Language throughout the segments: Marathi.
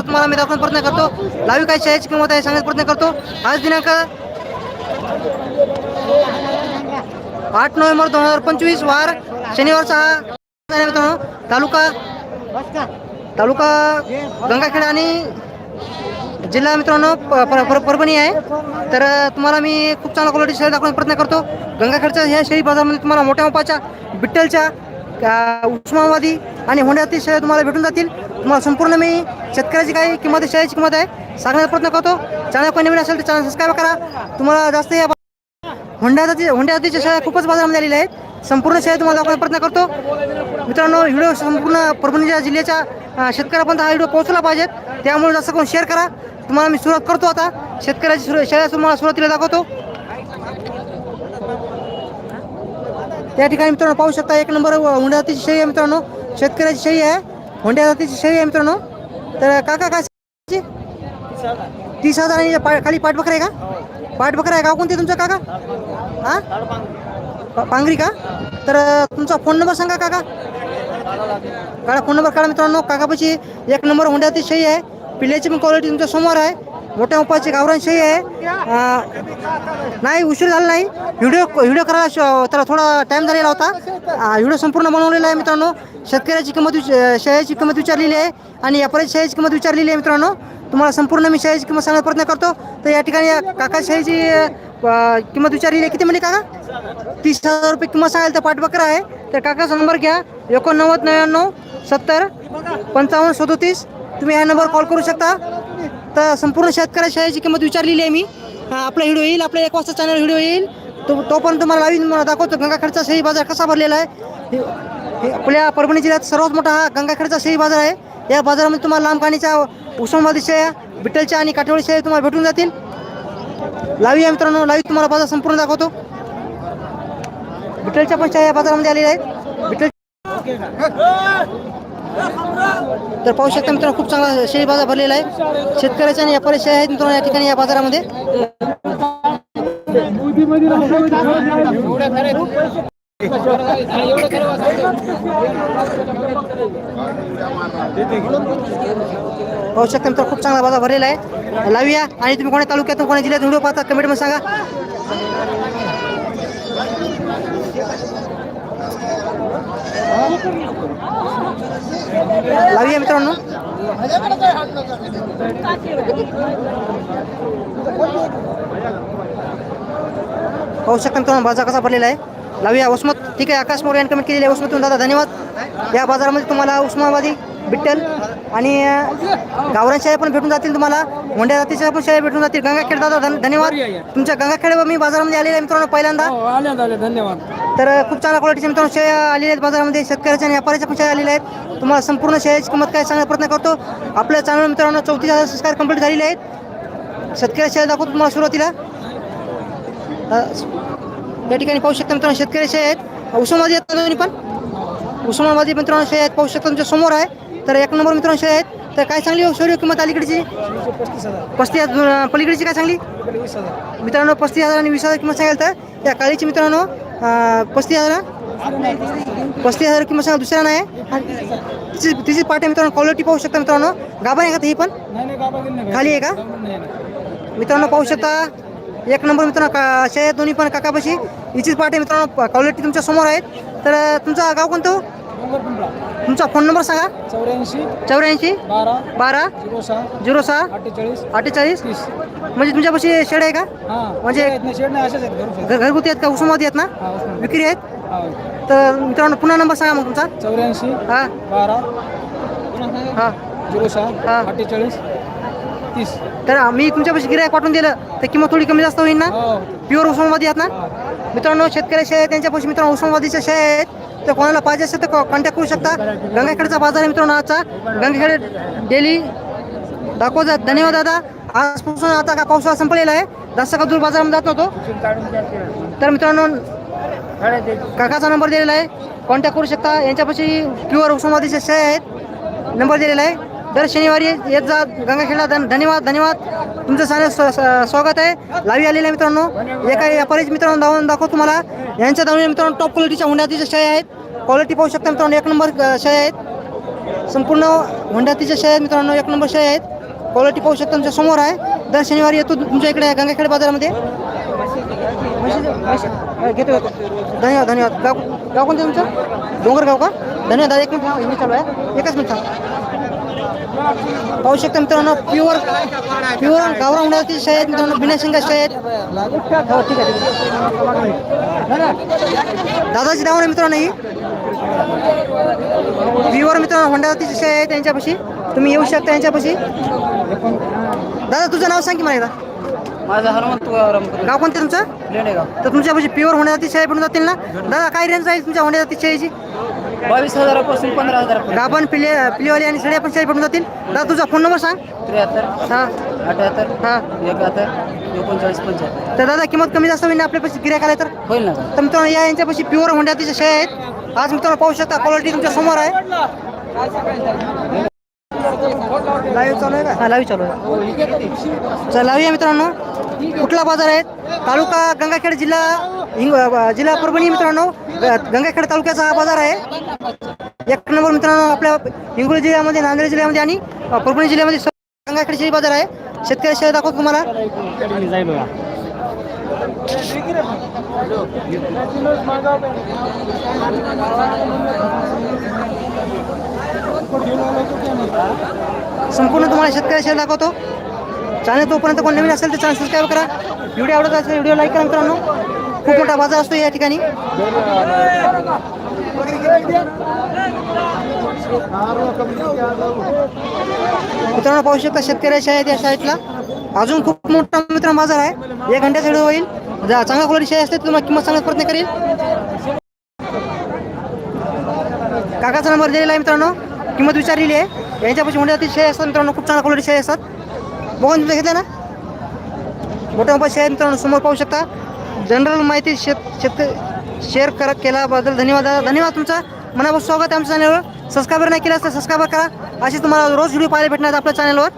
तुम्हाला मी दाखवण्याचा प्रयत्न करतो. लावी काय शाळेची किंमत आहे सांगण्याचा प्रयत्न करतो. आज दिनांक आठ नोव्हेंबर दोन हजार पंचवीस वार शनिवारचा हा मित्रांनो तालुका तालुका गंगाखेड आणि जिल्हा मित्रांनो प- परभणी आहे. तर तुम्हाला मी खूप चांगला क्वालिटी शेळी दाखवण्याचा प्रयत्न करतो. गंगाखेडच्या ह्या शेळी बाजारमध्ये तुम्हाला मोठ्या मापाच्या बिट्टलच्या उस्मावादी उस्मानाबादी आणि होंड्यातील शेळ्या तुम्हाला भेटून जातील. तुम्हाला संपूर्ण मी शेतकऱ्याची काही किंमत आहे, शेळीची किंमत आहे सांगण्याचा प्रयत्न करतो. चॅनल कोणी नवीन असेल तर चॅनल सबस्क्राईब करा. तुम्हाला जास्त या हुंडा जाती होंडा जातीच्या शेळ्या खूपच बाजारामध्ये आलेल्या आहेत. संपूर्ण शेळ्या तुम्हाला दाखवण्याचा प्रयत्न करतो. मित्रांनो व्हिडिओ संपूर्ण परभणी जिल्ह्याच्या शेतकऱ्यापर्यंत हा व्हिडिओ पोहोचला पाहिजेत त्यामुळे जास्त करून शेअर करा. तुम्हाला मी सुरुवात करतो आता. शेतकऱ्याची सुरू शेळ्या तुम्हाला सुरुवातीला दाखवतो. त्या ठिकाणी मित्रांनो पाहू शकता एक नंबर होंडा जातीची शेळी आहे मित्रांनो. शेतकऱ्याची शेळी आहे. होंड्या जातीची शेळी आहे मित्रांनो. तर काका काय तीस हजार आणि पा- खाली पाठबकर आहे का? पाठबकर आहे. गाव कोणते तुमचं काका? हा? पांघरी पांगरी का? तर तुमचा फोन नंबर सांगा काका. काढा फोन नंबर काढा मित्रांनो. काकापाशी एक नंबर होंड्याची शेळी आहे. पिल्ल्याची पण क्वालिटी तुमच्यासमोर आहे. मोठ्या उपाची गावरान शेळी आहे. नाही उशीर झाला नाही. व्हिडिओ व्हिडिओ करायला त्याला थोडा टाईम झालेला होता. व्हिडिओ संपूर्ण बनवलेला आहे मित्रांनो. शेतकऱ्याची किंमत विच- शेळ्याची किंमत विचारलेली आहे आणि यापर्यंत शेळ्याची किंमत विचारलेली आहे मित्रांनो. तुम्हाला संपूर्ण मी शेळ्याची किंमत सांगण्याचा प्रयत्न करतो. तर या ठिकाणी या काका शेळीची किंमत विचारलेली आहे. किती म्हणजे काका? तीस हजार रुपये किंमत सांगाल तर पाठबकरा आहे. तर काकाचा नंबर घ्या. एकोणनव्वद नव्याण्णव सत्तर पंचावन्न सदोतीस. तुम्ही ह्या नंबर कॉल करू शकता. तर संपूर्ण शेतकऱ्या शाळेची किंमत विचारलेली आहे मी. आपला व्हिडिओ येईल. आपला एक वाजता चॅनल व्हिडिओ येईल. तो तोपर्यंत तुम्हाला लावीन मला दाखवतो. गंगाखेडचा शेळी बाजार कसा भरलेला आहे. हे- आपल्या परभणी जिल्ह्यात सर्वात मोठा हा गंगाखेडचा शेळी बाजार आहे. या बाजारामध्ये तुम्हाला लांबकाणीच्या उस्मानाबादी शेळ्या बिट्टलच्या आणि काठेवाडी शेळ्या तुम्हाला भेटून जातील. लावी या मित्रांनो लावी तुम्हाला बाजार संपूर्ण दाखवतो. बिटलच्या पण शेळ्या या बाजारामध्ये आलेल्या आहेत. बिटल तर पाहू शकता मित्रांनो खूप चांगला शेळी बाजार भरलेला आहे. शेतकऱ्याच्या आणि व्यापारी शेळ्या आहेत मित्रांनो या ठिकाणी या बाजारामध्ये. पाहू शकता मित्र खूप चांगला बाजार भरलेला आहे. लावूया. आणि तुम्ही कोणा तालुक्यातून कोणा जिल्ह्यात व्हिडिओ पाहता कमेंटमध्ये सांगा. लावूया मित्रांनो. पाहू शकता मित्रांनो बाजार कसा भरलेला आहे. लावूया. उस्मत ठीक आहे आकाश मोरे यांनी कमेंट केलेली आहे. उस्मतून दादा धन्यवाद. या बाजारामध्ये तुम्हाला उस्मानाबादी बिट्टल आणि अं, गावरान शेळ्या पण भेटून जातील तुम्हाला. मोंड्या जातीच्या पण शेळ्या भेटून जातील. गंगाखेड दादा धन- धन्यवाद. तुमच्या गंगाखेड मी बाजारामध्ये आलेले आहे मित्रांनो पहिल्यांदा. आले धन्यवाद. तर खूप चांगल्या क्वालिटीच्या मित्रांनो शेळ्या आलेल्या आहेत बाजारामध्ये. शेतकऱ्याच्या आणि व्यापाऱ्याच्या पण शेळ्या आलेल्या आहेत. तुम्हाला संपूर्ण शेळ्याची किंमत काय सांगण्याचा प्रयत्न करतो. आपल्या चॅनल मित्रांनो चौतीस हजार सबस्क्राईब कंप्लीट झालेले आहेत. शेतकऱ्या शेळ्या दाखवतो तुम्हाला सुरुवातीला. या ठिकाणी पाहू शकता मित्रांनो शेतकरी शेळ्या आहेत उस्मानाबादी दोन्ही पण? उस्मानाबादी मित्रांनो शेळ्या आहेत. पाहू शकता तुमच्यासमोर आहे. तर एक नंबर मित्रांनो आहेत. तर काय चांगली हो? शौर्य किंमत अलीकडची? पस्तीस हजार. पलीकडची काय चांगली मित्रांनो पस्तीस हजार आणि वीस हजार किंमत सांगाल तर या काळीची मित्रांनो पस्तीस हजार पस्तीस हजार किंमत सांगा दुसऱ्या नाही. आणि तिची तिची पाठी मित्रांनो क्वालिटी पाहू शकता मित्रांनो. गाभा आहे का ही पण? खाली आहे का. मित्रांनो पाहू शकता एक नंबर मित्रांनो का शेत दोन्ही पण काकापाशी हिचीच पाठी मित्रांनो क्वालिटी तुमच्यासमोर आहेत. तर अं, तुमचं गाव कोणतं हो? तुमचा फोन नंबर सांगा. चौऱ्याऐंशी चौऱ्याऐंशी बारा बारा झिरो सहा झिरो सहा अठ्ठेचाळीस अठ्ठेचाळीस. तीस. म्हणजे तुमच्यापाशी शेड आहे का? हा म्हणजे- घर घरगुती. आहेत का? उस्मानाबादी आहेत ना? हा. विक्री आहेत. हा. तर मित्रांनो पुन्हा नंबर सांगा मग तुमचा. चौऱ्याऐंशी हा. बारा हा. झिरो हा. सहा अठ्ठेचाळीस तीस. तर मी तुमच्यापाशी गिरायक पाठवून दिलं तर किंमत थोडी कमी जास्त होईल ना? प्युअर उस्मानाबादी आहेत ना? मित्रांनो शेतकरी शेळ्या आहेत त्यांच्यापाशी मित्रांनो उस्मानाबादीच्या शेळ्या आहेत. तर कोणाला पाहिजे असेल तर कॉन्टॅक्ट करू शकता. गंगाखेडचा बाजार आहे मित्रांनो आजचा. गंगाखेड डेली दाखव जा. धन्यवाद दादा. आजपासून आता का पावसाळा संपलेला आहे. जास्त का दूर बाजारामध्ये जात नव्हतो. तर मित्रांनो काकाचा नंबर दिलेला आहे. कॉन्टॅक्ट करू शकता. यांच्यापाशी प्युअर उस्मानाबादीच्या शेळ्या आहेत. नंबर दिलेला आहे. दर शनिवारी येत जा. गंगाखेडला धन धन्यवाद धन्यवाद. तुमचं चॅनल स- स्वागत आहे. लावी आलेल्या मित्रांनो एका व्यापारीच मित्रांनो धावून दाखव तुम्हाला. यांच्या धावून मित्रांनो टॉप क्वालिटीच्या हुंड्यातीच्या शेळ्या आहेत. क्वालिटी पाहू शकता मित्रांनो एक नंबर शय आहेत. संपूर्ण हुंड्यातीच्या शय आहेत मित्रांनो एक नंबर शय आहेत. क्वालिटी पाहू शकता तुमच्यासमोर आहे. दर शनिवारी येतो तुमच्या इकडे गंगाखेड बाजारामध्ये. घेतो धन्यवाद धन्यवाद. गाव गाव कोणतं तुमचं? डोंगरगाव का? धन्यवाद दादा एक मिनिट मी चालू आहे. एकच मिनिट पाहू शकता मित्रांनो प्युअर प्युअर गावरा उन्हाळ्यातील शाळा आहेत मित्रांनो बिना शिंगा शाळा आहेत. हो ठीक आहे दादाची नाव आहे मित्रांनो ही. प्युअर मित्रांनो होंडाची शाळा आहे त्यांच्यापाशी. तुम्ही येऊ शकता यांच्यापाशी. दादा तुझं नाव सांग की मला माझा हनुमंत गाव कोणतं तुमचं? तर तुमच्यापाशी प्युअर होण्याची शाळा बनवून जातील ना? दादा काय रेंज आहे तुमच्या होण्याची शाळेची? बावीस हजारापासून पंधरा हजार गाभण पिले पिलेवाली आणि सड्या पण बनवून जातील? दादा तुझा फोन नंबर सांग. त्र्याहत्तर हां. अठ्याहत्तर हां. एकाहत्तर एकोणचाळीस पंच्याहत्तर. तर दादा किंमत कमी जास्त होईल आपल्यापाशी गिऱ्हाईक आले तर? होईल ना. तर मित्रांनो या यांच्यापाशी प्युअर होंड्याचे शेळ्या आहेत. आज मित्रांनो पाहू शकता क्वालिटी तुमच्यासमोर आहे. लाईव्ह चालू आहे का? हा लाईव्ह चालू आहे. चला लावूया मित्रांनो. कुठला बाजार आहे? तालुका गंगाखेड जिल्हा हिंग जिल्हा परभणी मित्रांनो ग- गंगाखेड तालुक्याचा हा बाजार आहे. एक नंबर मित्रांनो आपल्या हिंगोली जिल्ह्यामध्ये नांदेड जिल्ह्यामध्ये आणि परभणी जिल्ह्यामध्ये गंगाखेडचे बाजार आहे. शेतकरी शेळी दाखवतो तुम्हाला. संपूर्ण तुम्हाला शेतकरी शेअर दाखवतो. चॅनल तोपर्यंत कोण नवीन असेल तर चॅनल सबस्क्राईब करा. व्हिडिओ आवडत असेल व्हिडिओ लाईक करा मित्रांनो. खूप मोठा बाजार असतो या ठिकाणी. मित्रांनो पाहू शकता शेतकऱ्याच्या आहेत या साईडला अजून खूप मोठा मित्र बाजार आहे. एक घंट्याचा होईल. जर चांगल्या क्वालिटी शेअर असते तुम्हाला किंमत सांगण्याचा प्रयत्न करेल. काकाचा नंबर दिलेला आहे मित्रांनो. किंमत विचारलेली आहे. यांच्यापाशी होण्यातील शेअर असतात मित्रांनो. खूप चांगल्या क्वालिटी शाळे असतात. बघून तुम्ही घेतलं ना? मोठ्या मोठ्या शेअर मित्रांनो समोर पाहू शकता. जनरल माहिती शेत शेत शेअर करा केल्याबद्दल धन्यवाद धन्यवाद तुमचा. मनापासून स्वागत आहे आमच्या चॅनलवर सबस्क्राईबर नाही केलं तर सबस्क्राईबर करा. असे तुम्हाला रोज व्हिडिओ पाहायला भेटणार आपल्या चॅनलवर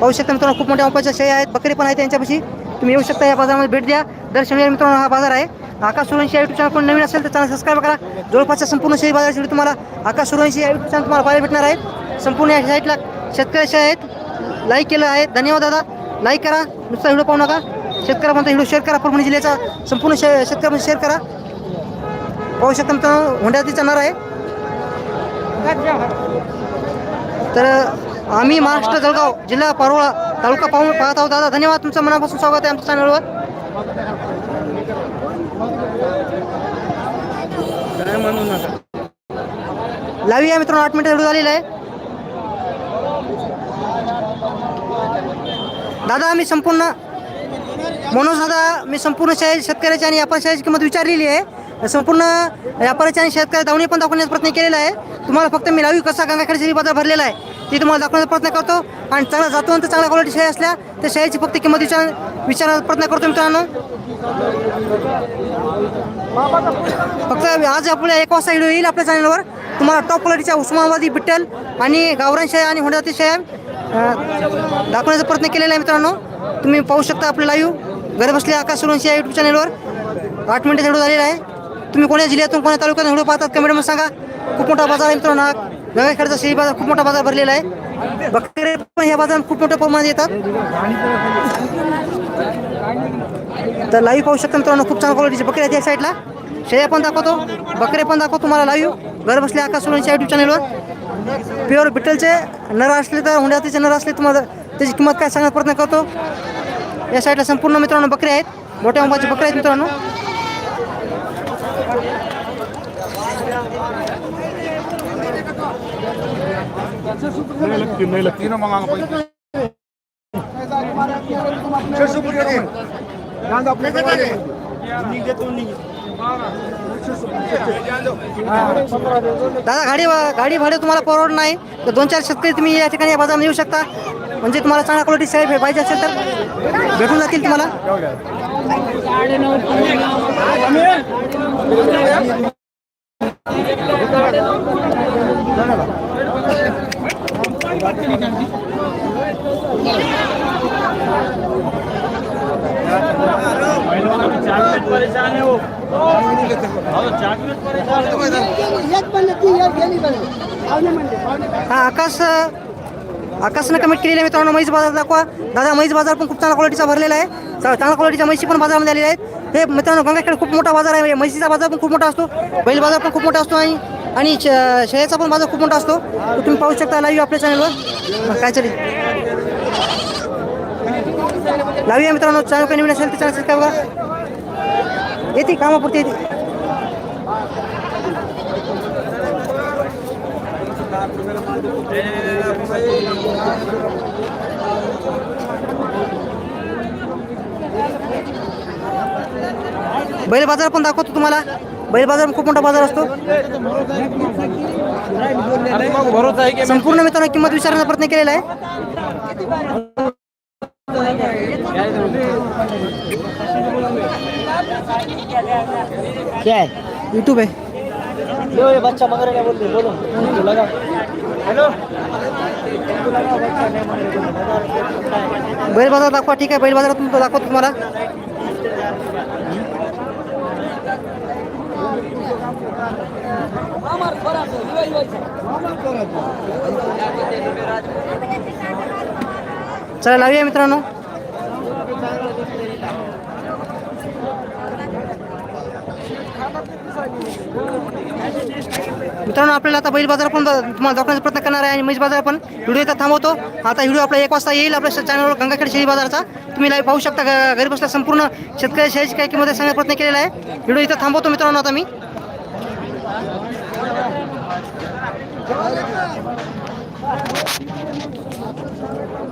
पाहू शकता मित्रांनो खूप मोठ्या मोठ्याच्या शेळ्या आहेत बकरी पण आहेत त्यांच्यापाशी तुम्ही येऊ शकता या बाजारामध्ये भेट द्या. दर शनिवारी मित्रांनो हा बाजार आहे. आकाश सुरवंशी या युट्यूब चॅनल कोण नवीन असेल तर चॅनल सबस्क्राईब करा. जवळपासच्या संपूर्ण शेळी बाजार तुम्हाला आकाश सुरवंशी या युट्यूब चॅनल तुम्हाला पाहायला भेटणार आहे संपूर्ण या साईटला शेतकरी शेळ्या आहेत. लाईक केलं आहे. धन्यवाद दादा. लाईक करा. नुसता व्हिडिओ पाहू नका. शेतकऱ्यापर्यंत व्हिडिओ शेअर करा. परभणी जिल्ह्याचा संपूर्ण शे शेतकऱ्यापर्यंत शेअर करा. पाहू शकता मित्रांनो होंड्यातीचा नर आहे. तर आम्ही महाराष्ट्र जळगाव जिल्हा पारोळा तालुका पाहून पाहत आहोत. दादा धन्यवाद. तुमचं मनापासून स्वागत आहे आमच्या चॅनलवर लावी आहे मित्रांनो आठ मिनिटं व्हिडिओ झालेला आहे. दादा मी संपूर्ण म्हणून दादा मी संपूर्ण शाही शेतकऱ्याची आणि व्यापार शाळेची किंमत विचारलेली आहे. संपूर्ण व्यापाऱ्याची आणि शेतकऱ्या दावणी पण दाखवण्याचा प्रयत्न केलेला आहे. तुम्हाला फक्त मी लावी कसा गंगाखेड शेळी बाजार भरलेला आहे ती तुम्हाला दाखवण्याचा प्रयत्न करतो. आणि चांगला जातो तर चांगल्या क्वालिटी शाही असल्या तर शाळेची फक्त किंमत विचार विचारण्याचा प्रयत्न करतो मित्रांनो. फक्त आज आपल्या एक वाजता व्हिडिओ येईल आपल्या चॅनलवर तुम्हाला टॉप क्वालिटीच्या उस्मानाबादी बिट्टल आणि गावरान शाही आणि होंडाती शाही दाखवण्याचा प्रयत्न केलेला आहे मित्रांनो. तुम्ही पाहू शकता आपलं लाईव्ह घर बसले आकाश सुरवंशी या यूट्यूब चॅनलवर आठ मिनिटं व्हिडिओ झालेला आहे. तुम्ही कोण्या जिल्ह्यातून कोण्या तालुक्यातून व्हिडिओ पाहतात कमेंटमध्ये सांगा. खूप मोठा बाजार आहे मित्रांनो हा. शेळी बाजार खूप मोठा बाजार भरलेला आहे. बकरे पण ह्या बाजारात खूप मोठ्या प्रमाणात येतात. तर लाईव्ह पाहू शकता मित्रांनो खूप चांगल्या क्वालिटीचे बकरे आहेत या साईडला शेळ्या पण दाखवतो बकरे पण दाखवतो तुम्हाला लाईव्ह घर बसले आकाश सुरवंशी यूट्यूब चॅनलवर प्युअर बिटलचे नर असले तर हुंड्यातीचे नर असले तुम्हाला त्याची किंमत काय सांगण्याचा प्रयत्न करतो. या साईडला संपूर्ण मित्रांनो बकरे आहेत. मोठ्या अंबाचे बकरे आहेत मित्रांनो. दादा गाडी गाडी भाडे तुम्हाला परवड नाही. तर दोन चार शेतकरी तुम्ही या ठिकाणी या बाजारात येऊ शकता. म्हणजे तुम्हाला चांगल्या क्वालिटी साहेब पाहिजे असेल तर भेटून जातील तुम्हाला. हा आकाश आकाशनं कमेंट केलेली आहे मित्रांनो. म्हैस बाजार दाखवा. दादा म्हैस बाजार पण खूप चांगला क्वालिटीचा भरलेला आहे. चांगल्या क्वालिटीच्या म्हशी पण बाजारामध्ये आलेल्या आहेत. हे मित्रांनो गंगाखेड खूप मोठा बाजार आहे. म्हशीचा बाजार पण खूप मोठा असतो. बैल बाजार पण खूप मोठा असतो आणि आणि श- शेळ्याचा पण बाजार खूप मोठा असतो. तो तुम्ही पाहू शकता लाईव्ह आपल्या चॅनलवर काय चालेल लावूया मित्रांनो चॅनल काही नवीन असेल तर चॅनल सबस्क्राईब करा. येते कामापुरती येते. बैल बाजार पण दाखवतो तुम्हाला. बैल बाजार खूप मोठा बाजार असतो. संपूर्ण मित्रांनो किंमत विचारण्याचा प्रयत्न केलेला आहे. क्या है? यूट्यूब है। बच्चा मगर क्या बोलो। लगा। बैल बाजार दाखवा ठीक आहे बैल बाजारातून तो दाखवतो तुम्हाला। चला लावूया मित्रांनो। मित्रांनो आपल्याला आता बैल बाजार पण तुम्हाला दाखवण्याचा प्रयत्न करणार आहे आणि म्हैस बाजार पण व्हिडिओ इथं थांबवतो. आता व्हिडिओ आपला एक वाजता येईल. आपल्या चॅनलवर गंगाखेड शेळी बाजारचा. तुम्ही लाईव्ह पाहू शकता. घरी बसल्या संपूर्ण शेतकरी शेळीची काय किंमत सांगण्याचा प्रयत्न केलेला आहे. व्हिडिओ इथं थांबवतो मित्रांनो आता मी.